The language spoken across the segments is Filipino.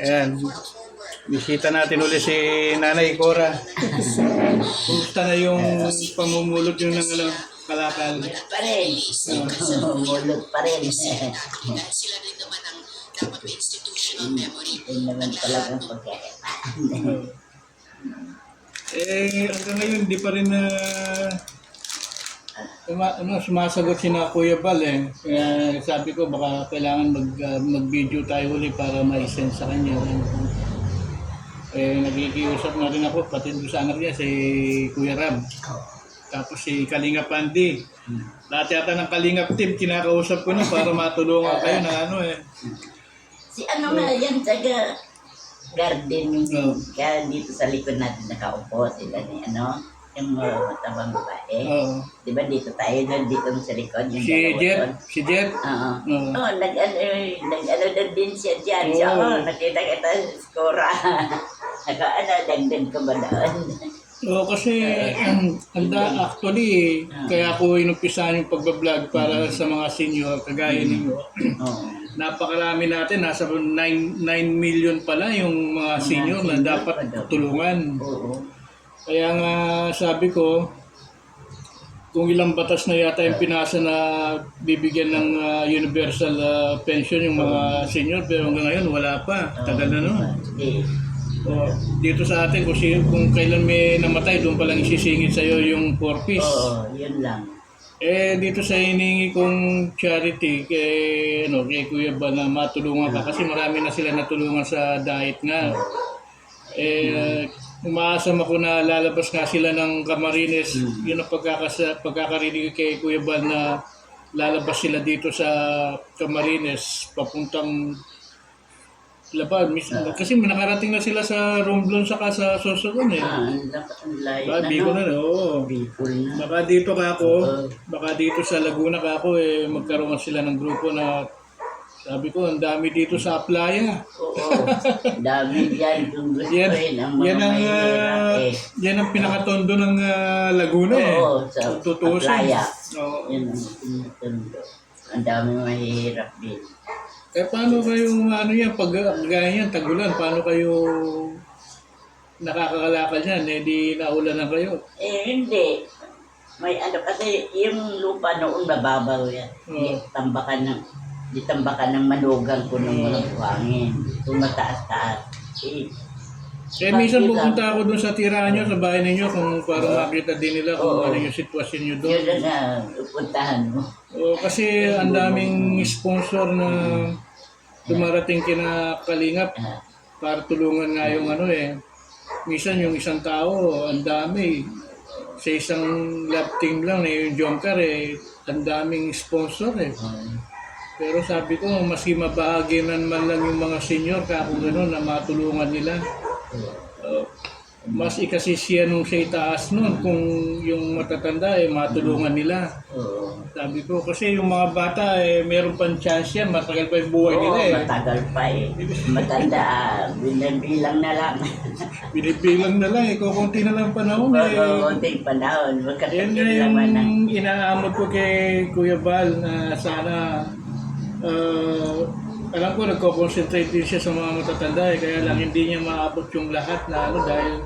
Ayan. Bisita natin uli si Nanay Cora. Kumusta na yung pamumulot yung ng ano, kalakal? pa rin. Mulot pa rin. Yun naman talagang pagkakaiba. Eh, hanggang ngayon, di pa rin na Tuma, ano, sumasagot si na Kuya Bal eh. Kaya sabi ko baka kailangan mag, ah, mag-video tayo uli para ma-send sa kanya. Eh, nagikiusap na rin ako, pati doon sa anak niya, si Kuya Rab. Tapos si Kalinga Pandi. Lahat yata ng Kalinga team, kinakausap ko na para matulungan kayo na ano eh. Si ano nga yan, taga garden. Oo. Kaya dito sa likod natin nakaupo sila ni ano, yung matabang babae. Oo. Di ba dito tayo doon, dito sa likod, yung Si dalawa Jet, doon. si Jet. Oo. Oo. Oh, nag ano, nag ano doon din siya dyan. Oo. Siya, oh, nakita kita sa skora. Naka ano, dagdag ka ba doon? Oo, kasi ang anda actually kaya ako inumpisahan yung pagbablog para sa mga senior kagaya ninyo. Oo. Napakarami natin, nasa 9, 9 million pala yung mga senior na dapat tulungan. Oo. Kaya nga sabi ko, kung ilang batas na yata yung pinasa na bibigyan ng ah, universal ah, pension yung mga senior pero hanggang ngayon wala pa. Tagal na no. Hindi. O, dito sa atin kung, kung kailan may namatay, doon pa lang isisingit sa'yo yung 4 piece. Oo, yun lang. Eh, dito sa hiningi kong charity, kay, ano, kay Kuya Ba na matulungan ka kasi marami na sila natulungan sa diet nga. Eh, umaasam ako na lalabas nga sila ng Camarines. Yun ang pagkakasa, pagkakarinig kay Kuya Bal na lalabas sila dito sa Camarines papuntang Laban. Mis- kasi nakarating na sila sa Romblon saka sa Sorsogon eh. Ah, ang lak- ang layo Baka na, Bicol no? na, oo. Bicol na. Baka dito ka ako, Oo. baka dito sa Laguna ka ako, eh, magkaroon sila ng grupo na sabi ko, ang dami dito sa Aplaya. Oo. Dami dyan Yan, ang mga yan ang, ah, eh. yan ang pinakatondo ng ah, Laguna eh. Oo, sa. Aplaya. Oo. Yan ang tumutundo. Ang dami mahirap din. Eh, paano kayo, ano yan, pag gaya yan, tagulan, paano kayo nakakalakal yan? Eh, di naulan na kayo. Eh, hindi. May ano kasi, yung lupa noon mababaw yan. Oo. Tambakan ng, di tambakan ng manugang ko ng mga buhangin. Tumataas-taas. Eh, Eh, minsan pupunta ako dun sa tirahan nyo, sa bahay ninyo, kung para makita din nila kung Oo. ano yung sitwasyon nyo doon. yun na nga, upuntahan mo. O, kasi ang daming sponsor na dumarating kina Kalingap Ah, para tulungan nga yung ano eh. Minsan yung isang tao, ang dami. Sa isang lab team lang na yung Jomcar eh, ang daming sponsor eh. um, Pero sabi ko, maski mabahagi man man lang yung mga senior, kako gano'n, na matulungan nila. Uh, mas ikasisiya nung sa itaas nun kung yung matatanda eh matulungan nila. oo. Sabi ko, kasi yung mga bata eh, meron pang chance yan, matagal pa yung buhay Oo, nila eh. matagal pa eh. Matanda, ah, bilang na lang. Binibilang na lang eh, kukunti na lang panahon eh. Konting panahon, Yan magkatagal nga naman ang yung inaamot ko kay Kuya Bal na sana uh, alam ko nagko-concentrate din siya sa mga matatanda eh, kaya lang hindi niya maabot yung lahat na ano dahil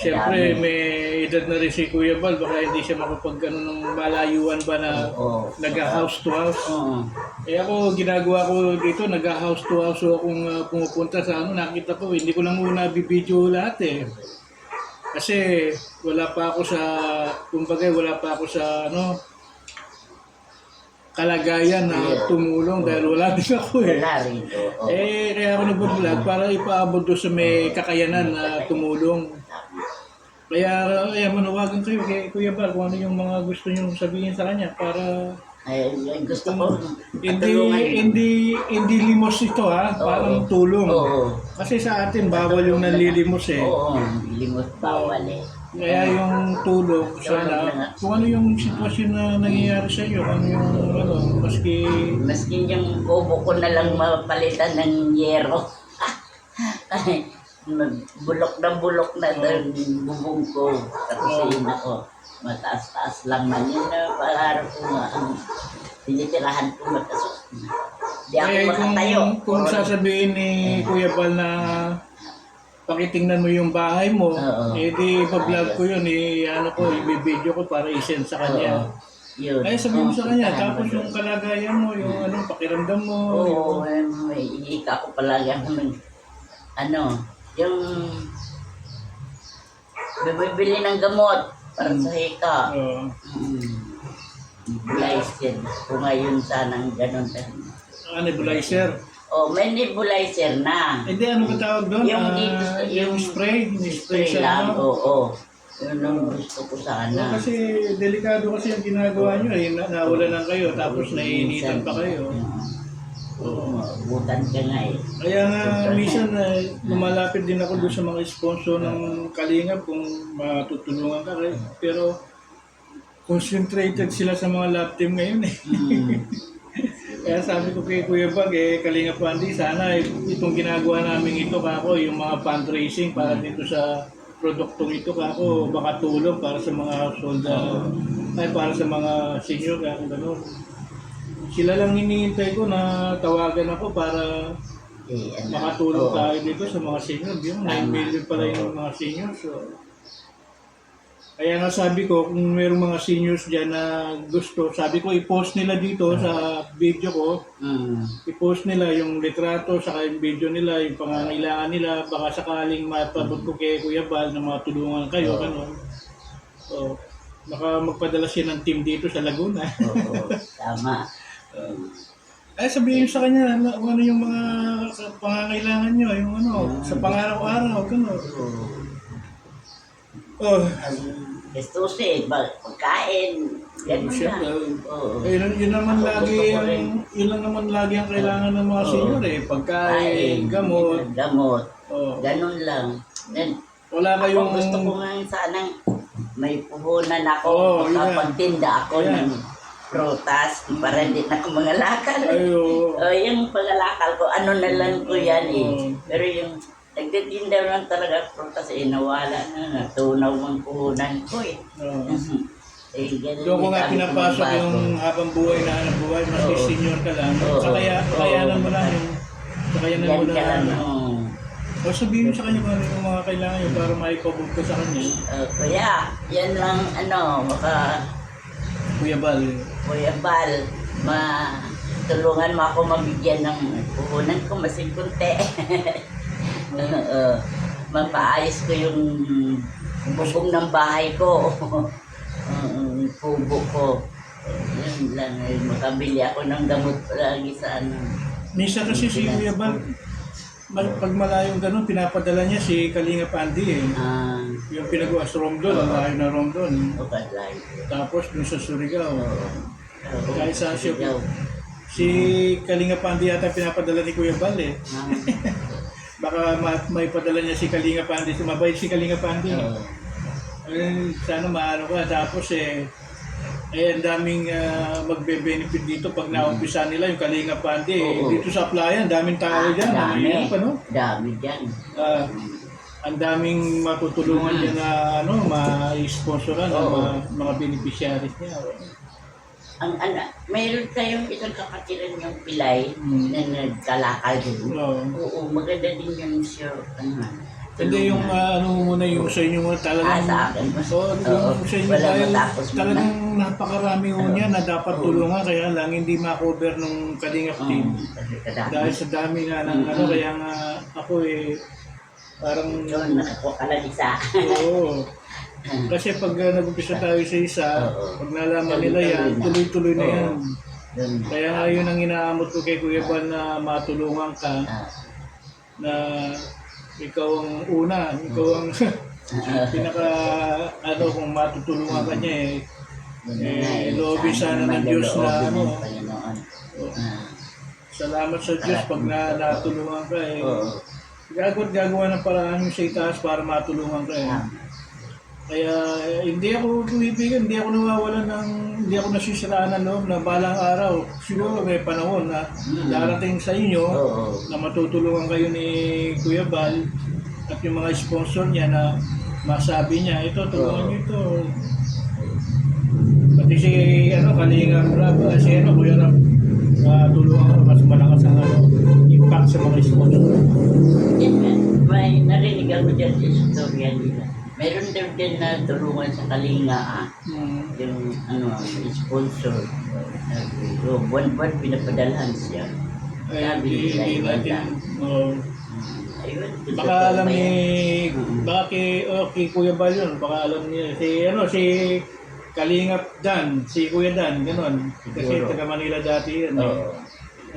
siyempre may edad na rin si Kuya Bal baka hindi siya makapag ano, ng malayuan ba na Oo. nag-house to house. Oo. Eh ako, ginagawa ko dito, nag-house to house so akong uh, pumupunta sa ano, nakita ko, hindi ko lang muna bibidyo lahat eh. Kasi wala pa ako sa, kumbaga wala pa ako sa ano, kalagayan na tumulong dahil wala din ako eh. Wala rito. Oo. Eh, kaya ako nag-vlog para ipaabot doon sa may kakayanan na tumulong. Kaya, kaya manawagan kayo kay Kuya Bar kung ano yung mga gusto nyo sabihin sa kanya para Ay, ay, gusto ko hindi patulungan. hindi hindi limos ito ha, parang tulong. Oo. Kasi sa atin bawal yung nanlilimos eh. Oo, limot bawal eh. Kaya yung tulong sana kung ano yung sitwasyon na nangyayari sa iyo, kung ano yung ano, maski Maski yung bobo ko na lang mapalitan ng yero. Bulok na bulok na doon yung bubong ko. Tapos yun ako, mataas-taas lang man yun na pangarap ko nga. Ang tinitirahan ko matasok. Di ako Eh, kung, makatayo. kung Puro- sasabihin ni Kuya Bal na pakitingnan mo yung bahay mo, Oo. eh di pa-vlog ko yun, eh, ano ko, i-video ko para i-send sa kanya. Oo. Yun. Ay, sabihin mo sa kanya, tapos yung kalagayan mo, yung ano, pakiramdam mo, Oo, eh, may ko palagi ako ng, ano, yung bibili ng gamot para sa hika. yung, Mm. Nebulizer. Kung ngayon sanang ganun. uh, nebulizer. Oh, may nebulizer na. Hindi, ano ba tawag doon? Yung Ah, dito sa- yung yung spray, yung spray Spray lang, oo. Yun ang gusto ko Oh, sana. kasi delikado kasi yung ginagawa nyo eh, na nawala lang kayo tapos naiinitan pa kayo. Oo, butan ka nga eh. Kaya nga minsan eh, lumalapit din ako doon sa mga sponsor ng Kalingap kung matutulungan ka rin. Pero concentrated sila sa mga lab team ngayon eh. Mm. Kaya sabi ko kay Kuya Bag eh, Kalingap Andy, sana itong ginagawa namin ito kako, yung mga fundraising para dito sa produktong ito kako, baka tulong para sa mga solda, ay para sa mga senior, kako gano'n. Sila lang hinihintay ko na tawagan ako para Eh, makatulong tayo dito sa mga senior. Yung 9 Tama. million pala yung mga seniors. So, kaya nga sabi ko, kung mayroong mga seniors dyan na gusto, sabi ko i-post nila dito sa video ko, Mm. i-post nila yung litrato, saka yung video nila, yung pangangailangan nila, baka sakaling mapabot ko kay Kuya Bal na matulungan kayo, Oo. ganun. So, baka magpadala siya ng team dito sa Laguna. Oo, tama. Ay, sabihin sa kanya na, kung ano yung mga pangangailangan nyo, yung ano, sa pangaraw-araw, gano'n. Oo. Oh, gastusin, ba- pagkain, ganun Siyempre. lang. Oo. eh, yun, yun naman Ako lagi gusto ko ang, rin. yun lang naman lagi ang kailangan ng mga Oo. senior eh. Pagkain, gamot. Gamot. Oh. Ganun lang. Then, Wala ako kayong... gusto ko nga sanang may puhunan ako. Oo, yun nga. makapagtinda ako Yan. ng prutas para hindi na ako mangalakal. Ayo. Oh, yung pangalakal ko, ano na lang ko yan eh. Oo. Pero yung nagtitinda lang talaga prutas eh, nawala na. Natunaw ang puhunan ko eh. Oh. eh ganun Doon ko nga pinapasok magbago. yung habang buhay na hanap buhay, maski Oo. senior ka lang. Oo. Sakaya, kakayanan mo Oo. lang yung kakayanan mo Yan ka lang. lang. oo. O sabihin mo sa kanya kung ano yung mga kailangan nyo para maipabog ko sa kanya. Uh, kuya, yan lang ano, maka Kuya Bal. Kuya Bal, ma tulungan mo ako mabigyan ng puhunan ko masin Oo. mapaayos ko yung bubong ng bahay ko. Yung kubo ko. Yun lang, eh, makabili ako ng gamot lagi sa ano. Minsan kasi si Kuya Bal, ma- pag malayong ganun, pinapadala niya si Kalinga Pandi eh. Ah, Yung pinag-uas Romdon, ang layo na Romdon. okay, Tapos dun sa Surigao. Oo. Kahit siya. Sigaw. Si Kalinga Pandi yata pinapadala ni Kuya Bal eh. Ah, Baka ma- may padala niya si Kalinga Pandi. Sumabay si Kalinga Pandi. oo. Eh, sana maano ka. Tapos eh, eh, ang daming ah, magbe-benefit dito pag naumpisa nila yung Kalinga Pandi. Eh, Oo. dito sa playan, daming tao Ah, dyan. dami. Mahirap, ano? Dami dyan. Ah, ang daming matutulungan niya na ano, ma-sponsoran ng Oo. mga, mga beneficiaries niya. Ang ano, mayroon kayong isang kapatiran yung pilay Mm. na nagkalakal din. Oo. Oo, maganda din yung sure. Ano, Hindi yung ah, ano muna yung sa inyo muna ah, talagang sa akin. Oo, Oo, yung sa inyo wala dahil talagang napakarami ho niya na dapat Oo. tulungan kaya lang hindi ma-cover nung kalingap Oo, team. Dahil sa dami nga ng ano, Mm. kaya nga ako eh, parang, Yun, nakakuha ka lang isa. oo. Kasi pag uh, nag-umpisa tayo sa isa, Oo. pag nalaman nila yan, tuloy-tuloy na yan. Yun. Kaya nga yun ang inaamot ko kay Kuya Juan na matulungan ka, Ah, na ikaw ang una, ikaw ang pinaka, ano, kung matutulungan ka niya eh, yun na nga Eh, eh. loobin sana ng Diyos na ano. ng Panginoon. Oo. Ah, Salamat sa Diyos pag na, natulungan ka eh. Oo. Gagawa at gagawa ng paraan yung sa itaas para matulungan ka eh. Ah, Kaya eh, hindi ako tumipigan, hindi ako nawawalan ng, hindi ako nasisiraan ng loob na balang araw. Siguro may panahon na darating sa inyo Oo. na matutulungan kayo ni Kuya Bal at yung mga sponsor niya na masabi niya, ito, tulungan niyo ito. Pati si, ano, Kalinga Bravo, si, ano, Kuya Ram, na tulungan mas malakas ang ano, impact sa mga sponsor. Yan nga. May narinig ako dyan sa istorya nila. Meron daw din na tulungan sa Kalinga ah. Mm. Yung ano, sponsor. So, buwan-buwan pinapadalhan siya. Ay, Sabi nila, hindi natin, lang. oh, Ayun. baka alam ba ni, yan? baka kay, oh, kay Kuya Bal yun, baka alam niya, si, ano, si Kalingap Dan, si Kuya Dan, gano'n. Kasi Siguro. taga Manila dati yan. eh. Oo.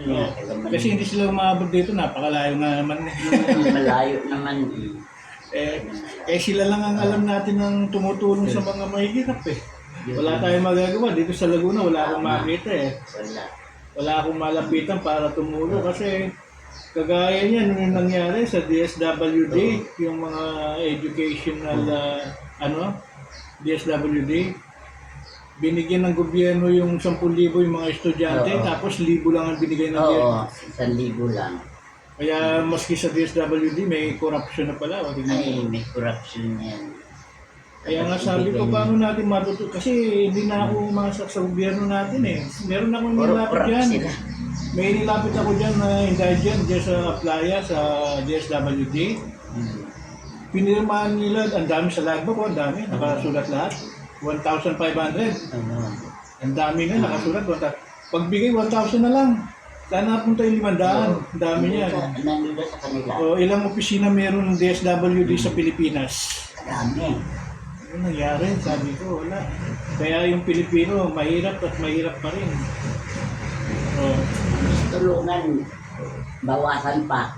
Oo. Taga Manila. Kasi hindi sila umabot dito, napakalayo nga naman. eh. Hmm, Malayo naman eh. Eh, eh sila lang ang alam natin ng tumutulong sa mga mahihirap eh. Wala tayong magagawa. Dito sa Laguna, wala akong makita eh. Wala. Akong malapitan para tumulong kasi kagaya niyan yung nangyari sa DSWD, yung mga educational uh, ano, DSWD, binigyan ng gobyerno yung 10,000 yung mga estudyante, Oo. tapos libo lang ang binigay ng gobyerno. Oo, isang libo lang. Kaya maski sa DSWD may corruption na pala. Mo. Ay, may corruption yan. Kaya nga sabi ko, paano natin matuto? Kasi hindi na ako umasak sa gobyerno natin eh. Meron akong Puro nilapit corrupt dyan. sila. May nilapit ako dyan na intelligent dyan sa playa sa DSWD. Hmm. Pinirmahan nila, ang dami sa logbook, oh, ang dami, nakasulat lahat. 1,500. Oo. Ang dami na, nakasulat. 1,000. Pagbigay, 1,000 na lang. Sana punta yung 500. Ang dami niya. Nandito sa- kanila. O, ilang opisina meron ng DSWD sa Pilipinas? Dami. Ano nangyari? Sabi ko, wala. Kaya yung Pilipino, mahirap at mahirap pa rin. Oh. Tulungan. Bawasan pa.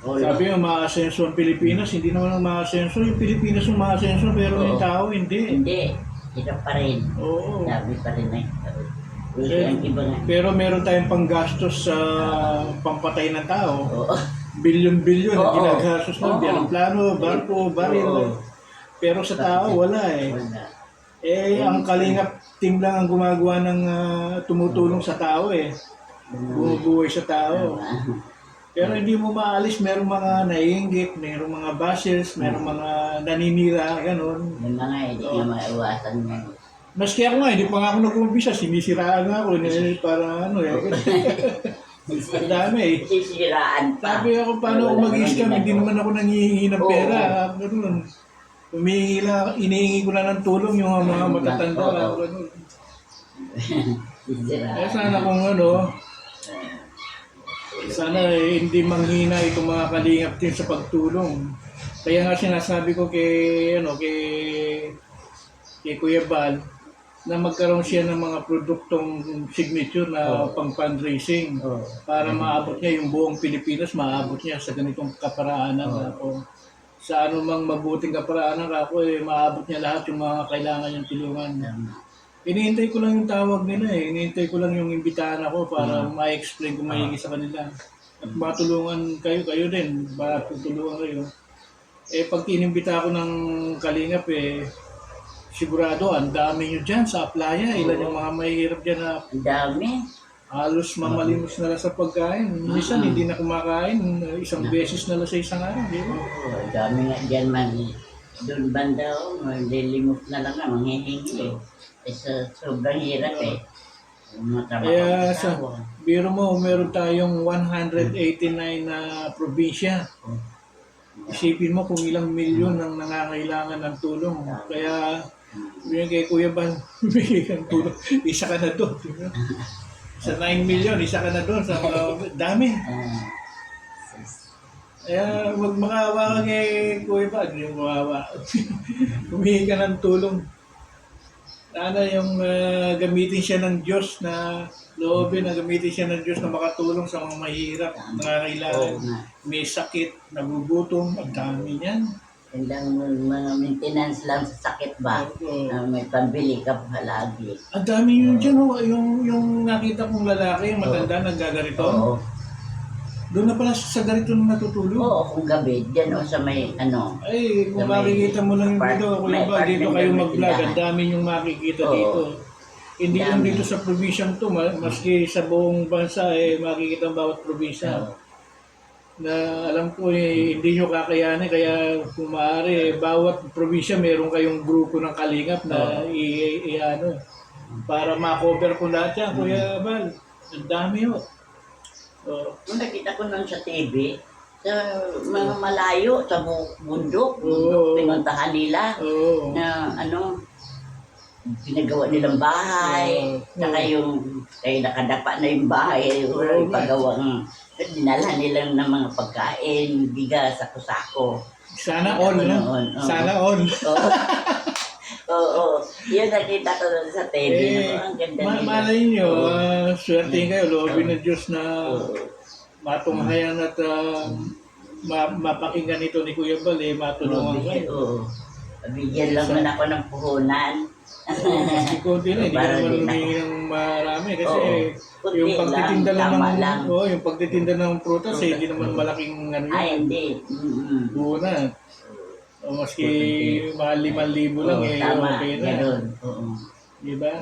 Sabi yung maasenso ang Pilipinas, hindi naman ang maasenso. Yung Pilipinas yung maasenso, pero yung tao hindi. Hindi. Hirap pa rin. Oo. Dami pa rin eh. Nga. Pero meron tayong panggastos sa pampatay ng tao. Oo. Bilyon-bilyon Oo. ginagastos nun. Oo. Plano, barko, baril. Oo. Pero sa tao, wala eh. Wala. Eh, ang kalingap team lang ang gumagawa ng ah, tumutulong sa tao eh. Bumubuhay sa tao. Pero hindi mo maalis, merong mga naiinggit, merong mga bashes, merong mga naninira, ganun. Yung mga hindi Oo. maiwasan yan. Maski ako nga, hindi pa nga ako nag-umpisa, sinisiraan nga ako, eh, para ano eh. Ang dami eh. Sisiraan pa. Sabi ako, paano ako mag-scam, hindi naman ako nangihingi ng pera. Ganun. Humihingi lang, inihingi ko na ng tulong yung mga matatanda. Oo. Ganun. Sisiraan. Eh, sana kung ano, sana eh, hindi manghina itong mga kalingap din sa pagtulong. Kaya nga sinasabi ko kay, ano, kay, kay Kuya Bal, na magkaroon siya ng mga produktong signature na Oo. pang fundraising Oo. para maabot niya yung buong Pilipinas, maabot niya sa ganitong kaparaanan Oo. ako. Sa anumang mabuting kaparaanan ako, eh, maabot niya lahat yung mga kailangan niyang tulungan. Tama. Hinihintay ko lang yung tawag nila eh. Hinihintay ko lang yung imbitahan ako para Mm. ma-explain kung mahingi sa kanila. At matulungan kayo, kayo din. Para tutulungan kayo. Eh, pag inimbita ako ng kalingap eh, sigurado, ang dami nyo dyan sa playa. Ilan yung mga mahihirap dyan na Ang dami. halos mamalimos na lang sa pagkain. Minsan hindi na kumakain. Isang beses na lang sa isang araw. Di ba? Oo, ang dami nga dyan man. Doon banda o, lilimot na lang na, manghihingi eh. Eh, sa sobrang hirap eh. Kaya sa asawa. biro mo, meron tayong 189 na probinsya. Isipin mo kung ilang milyon ang nangangailangan ng tulong. Kaya, yun kay Kuya Ban, bigay kang tulong. Isa ka na doon. Sa 9 million, isa ka na doon. Sa mga dami. Kaya wag makawa ka kay Kuya Ban. Yung makawa. Humingi ka ng tulong. Sana yung ah, gamitin siya ng Diyos na loobin na gamitin siya ng Diyos na makatulong sa mga mahirap, nga. may sakit, nagugutom, ang dami niyan. Yung lang mga maintenance lang sa sakit ba? Oo. Na may pambili ka palagi. Ang dami yun dyan, oh. yung, yung nakita kong lalaki, yung matanda, naggagarito. Oo. Doon na pala sa garito na natutulog. Oo, kung gabi, dyan o sa may ano. Ay, kung may makikita mo lang yung apart- video, may kuya ba, dito apartment kayo na may mag-vlog, ang tindahan. dami yung makikita Oo. dito. Hindi lang Dami. dito sa probinsyang to, ma- maski sa buong bansa, eh, makikita ang bawat probinsya. Oo. Na alam ko, eh, hindi nyo kakayanin, kaya kung maaari, eh, bawat probinsya meron kayong grupo ng kalingap na i, i- i- ano, para ma-cover ko lahat yan, Kuya Bal. Ang dami oh. Oh. Kung nakita ko nun sa TV, sa mga malayo, sa bu- bundok, Oo. pinuntahan nila Oo. na ano, pinagawa nilang bahay, Oo. saka yung, ay nakadapa na yung bahay, wala Oo. ipagawa dinala nila ng mga pagkain, bigas, sako-sako. Sana all, no? Noon, oo. Sana all. Oo. Oo, yun nakita ko sa TV. Eh, ano, ang ganda ma- nila. malay nyo, uh, swerte kayo, loobin ng Diyos na Oo. matunghayan at ah, ma- mapakinggan ito ni Kuya Bal, eh, matulungan Bigyan, kayo. oo. Bigyan lang man ako ng puhunan. Kasi konti na, hindi ka naman humingi ng marami kasi Oo. eh, Kunti yung pagtitinda lang, tama ng lang. oh, yung pagtitinda ng prutas eh, hindi naman malaking ano Ay, yun. hindi. Mm-mm. Buona. O maski mahal limang libo lang Oo, eh, tama, okay na. ganun. Oo. Di ba?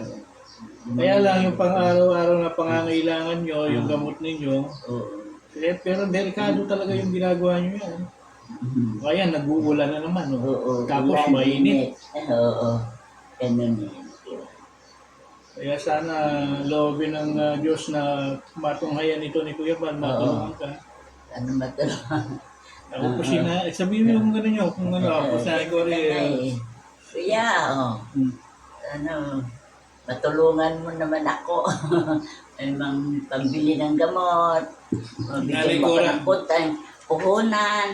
Kaya lang yung pang-araw-araw na pangangailangan nyo, yung gamot ninyo, Oo. eh, pero delikado talaga yung ginagawa nyo yan. Mhm. Kaya nag-uulan na naman. Oh. Oo. Tapos Ulan, mainit. Oo. Yun. Kaya sana loobin ng ah, Diyos na matunghayan ito ni Kuya Bal, matulungan ka. Ano ito? Ako po sina, eh, sabihin mo yung gano'n nyo, kung ano, ako sa ko rin. Kuya, oh. Ano, matulungan mo naman ako. May mga pambili ng gamot. Mabigyan mo ako ng putang puhunan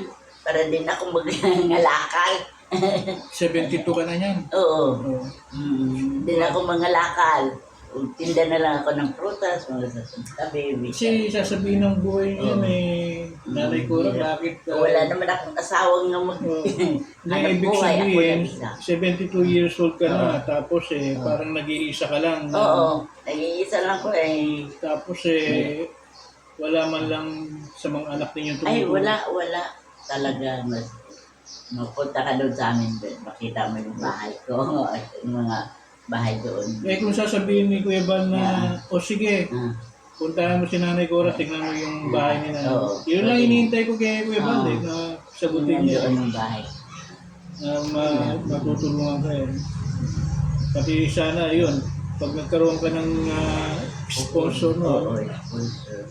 para din ako magngalakal. 72 ka na yan. Oo. Oh. Mm, din ako mangalakal. Tinda na lang ako ng prutas, mga sasabi. Kasi sasabihin ng buhay niya, may nanay ko rin, bakit? ah, Wala naman akong asawang nga mag... Oh. Hindi, Hanap ibig buhay, ako sabihin, lang isa. 72 years old ka na, tapos eh, parang nag-iisa ka lang. Oo, nag-iisa lang ko eh. Tapos eh, wala man lang sa mga anak ninyo Ay, tumutulong. wala, wala. Talaga, mas mapunta ka doon sa amin, Ben. makita mo yung bahay ko, at yung mga bahay doon. Eh kung sasabihin ni Kuya Bal na, o sige, Ah, puntahan mo si Nanay Cora, tignan mo yung bahay nila. Oo. Yun lang hinihintay ko kay Kuya Bal Oo. eh, na sagutin yun niya. doon yung bahay. Na ma- matutulungan ka eh. Pati sana, yun, pag nagkaroon ka ng ah, sponsor mo, Oo, sponsor.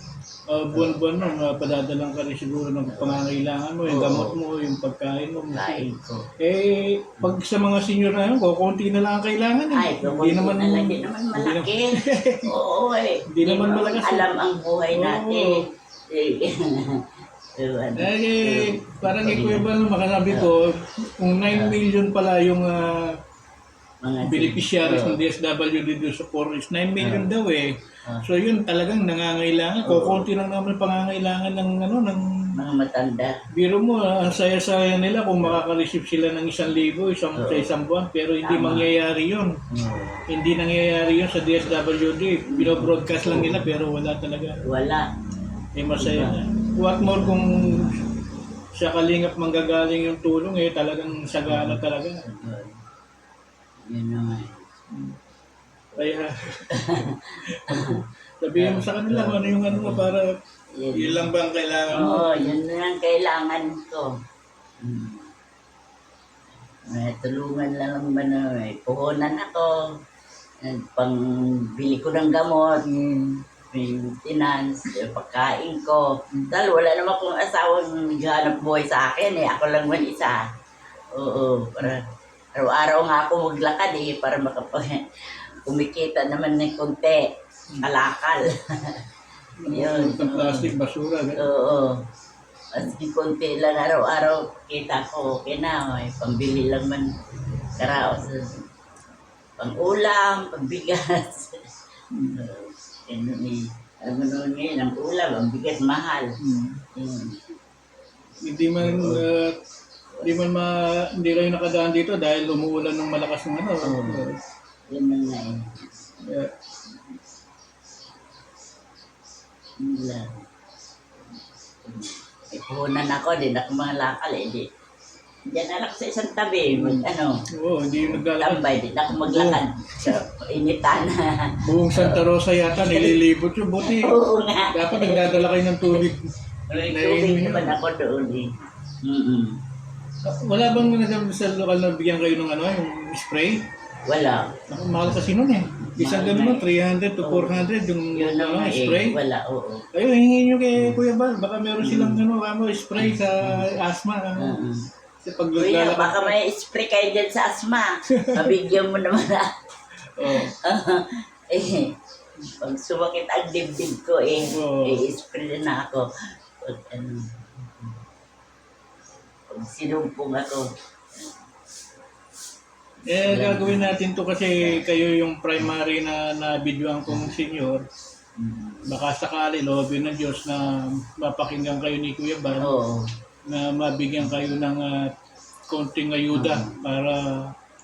Uh, buwan-buwan mo, uh, padadalang ka rin siguro ng pangangailangan mo, yung Oo. gamot mo, yung pagkain mo. Kain ko. Eh, pag sa mga senior na yun, konti na lang ang kailangan eh. Ay, hindi naman, na lang, di naman malaki. Oo, eh. Di naman malakas. Alam ang buhay Oo. natin. Eh, ano, Eh, parang kay Kuya Bal, makasabi ko, kung 9 million pala yung ah, mga beneficiaries ng DSWD dito sa Forest, 9 million daw eh. Ah. So yun talagang nangangailangan. Kukunti lang naman pangangailangan ng ano, ng mga matanda. biro mo, ah, ang saya-saya nila kung makaka-receive sila ng isang libo isang, sa isang buwan, pero hindi Tama. mangyayari yun. Hindi nangyayari yun sa DSWD. Bino-broadcast lang nila pero wala talaga. Wala. Eh masaya na. What more kung sa kalingap manggagaling yung tulong eh talagang sagana talaga. Yun naman. Kaya sabihin mo sa kanila kung ano yung ano mo para Yun. yun lang ba ang kailangan mo. Oo, yun na ang kailangan ko. Hmm. Eh, tulungan lang naman na eh. Puhunan ako. Eh, Pangbili ko ng gamot. Maintenance, yung pagkain ko. Dahil wala naman akong asawang naghanap buhay sa akin eh. Ako lang man isa. Oo, para araw-araw nga ako maglakad eh, para makapag kumikita naman ng konti. Kalakal. Yun. Ng plastic, basura. ganun. Oo. Maski konti lang araw-araw kita ko, okay na, may pambili lang man karaos. Pang ulam, pambigas. Ano ni, alam mo noon ngayon, ang ulam, ang bigas mahal. Mm. Yun. Hindi man uh, hindi man ma, hindi kayo nakadaan dito dahil umuulan ng malakas ng ano. Oo. Na nga eh. Yeah. Lang. May puhunan ako, din ako mga lakal eh. Di. Diyan na lang sa isang tabi, mag, ano, Oo, hindi yung naglalakad. tambay, di na ako maglakad. So, initan. Buong Santa Rosa yata nililibot yung buti. Oo nga. Dapat nagdadala kayo ng tubig. May tubig naman ako doon eh. Mm-mm. Wala bang nagam sa lokal na bigyan kayo ng ano, yung spray? Wala. Naku, mahal kasi nun eh. Isang Mahal ganun na no, 300 to 400 yung Yun na ano, eh. spray. Wala, oo. Ayun, hingin nyo kay Kuya Bal. Baka meron silang ano, ano, spray sa asthma. Ano. Mm. Kasi pag Kuya, baka ka- may spray kayo dyan sa asma. Mabigyan mo naman na. Oo. eh, pag sumakit ang dibdib ko eh, Oo. eh spray na ako. Pag ano, sinumpong ako, Eh, gagawin natin to kasi kayo yung primary na na-videoan kong senior. mm, Baka sakali, loobin ng Diyos na mapakinggan kayo ni Kuya Bal. oo. na mabigyan kayo ng ah, konting ayuda para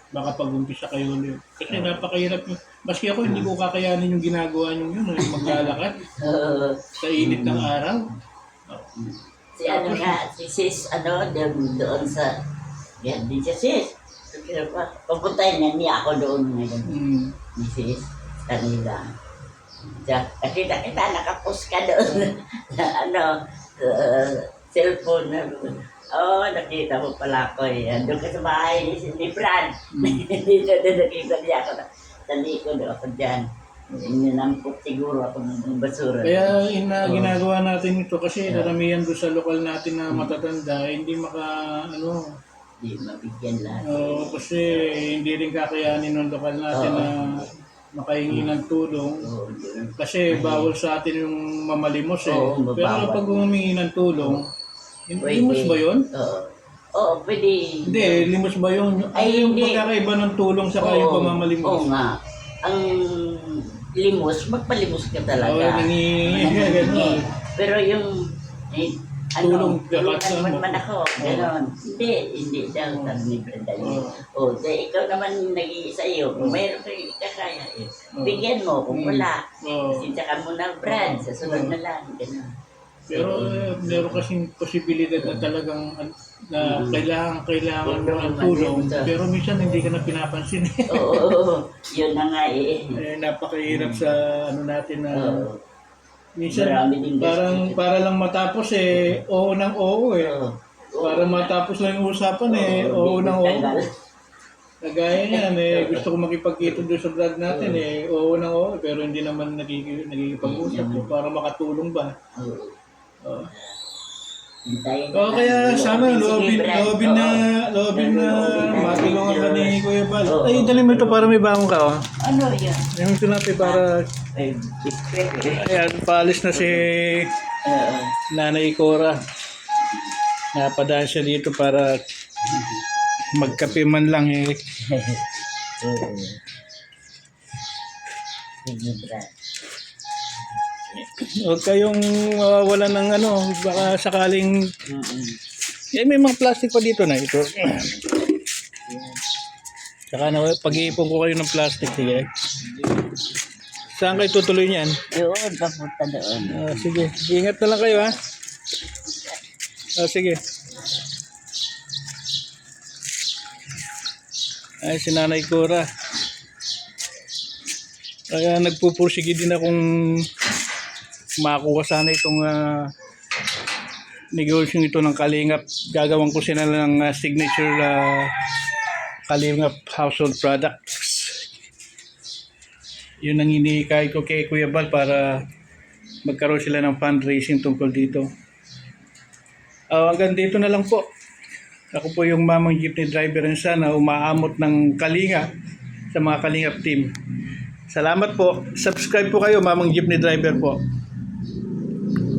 makapag-umpisa kayo ulit. Kasi napakahirap yun. Maski ako, hindi ko kakayanin yung ginagawa nyo yun, yung maglalakad Oo. sa init ng araw. Si ano nga, si sis, ano, doon, doon sa, yan din siya sis. Kaya pa, papuntahin niya niya ako doon ngayon. Mm. Ni sis, kanila. Siya, nakita kita, nakapos ka doon. sa ano, uh, cellphone na doon. Oo, oh, nakita mo pala ko eh. Doon ka sa bahay ni, ni Brad. Dito na nakita niya ako. Sa likod ako dyan. Ninampok siguro ako ng basura. Kaya ina, ginagawa natin ito kasi karamihan doon sa lokal natin na matatanda, hindi maka, ano, Di mabigyan lahat. Oo, kasi hindi rin kakayanin ng lokal natin na makahingi ng tulong. Oo, yun. Kasi bawal sa atin yung mamalimos eh. Oo, Pero pag humingi ng tulong, Pwede. limos ba yun? Oo. Oo, pwede. Hindi, limos ba yun? Ay, Ay, yung hindi. pagkakaiba ng tulong sa yung Oo, pamamalimos. Oo nga. Ang limos, magpalimos ka talaga. Oo, Nangihingi. gano'n. Pero yung eh, Tulong, ano, dapat tulungan ano. man, ako. Ganon. Hindi, hindi daw sabi ni Brenda. Oh, dahil ikaw naman nag-iisa iyo. Kung mayroon kayo kakaya, eh, bigyan mo. Kung Mm. wala, Oo. sinta ka muna, Brad. Sa sunod na lang. Ganon. Pero eh, meron kasing posibilidad na talagang an- na Mm. kailangan kailangan mo ng tulong. Pero minsan hindi ka na pinapansin eh. Oo, oo, oo. yun na nga eh. eh napakahirap sa ano natin na Oo. minsan Marami din parang para lang matapos eh oo ng oo eh. Oo. Para matapos lang yung usapan eh oo ng oo. Tagal. Kagaya niyan eh gusto ko makipagkita doon sa vlog natin eh oo ng oo pero hindi naman nagkiki- nagkikipag-usap eh, para makatulong ba. Oo. Hintayin Oo, na kaya lang. sana loobin, loobin na, Oo. loobin na matulungan ka ni Kuya Bal. Ay, dali mo ito para may bangon ka, oh. Ano yan? Yung ito natin para, ayan, paalis na si. Nanay Cora. Napadaan siya dito para magkape man lang eh. Oo. Huwag kayong mawawala ng ano, baka sakaling, eh, may mga plastic pa dito na ito. Saka na, pag-iipon ko kayo ng plastic, sige. Saan kayo tutuloy niyan? Doon, papunta doon. Ah, sige, ingat na lang kayo ha. Ah, sige. Ay, si Nanay Cora. Kaya nagpupursige din akong makuha sana itong uh, negosyo ito ng Kalingap. Gagawan ko sila ng ah, signature uh, Kalingap household products. Yun ang hinihikay ko kay Kuya Bal para magkaroon sila ng fundraising tungkol dito. Ah, hanggang dito na lang po. Ako po yung mamang jeepney driver and sana umaamot ng kalinga sa mga kalingap team. Salamat po. Subscribe po kayo, mamang jeepney driver po.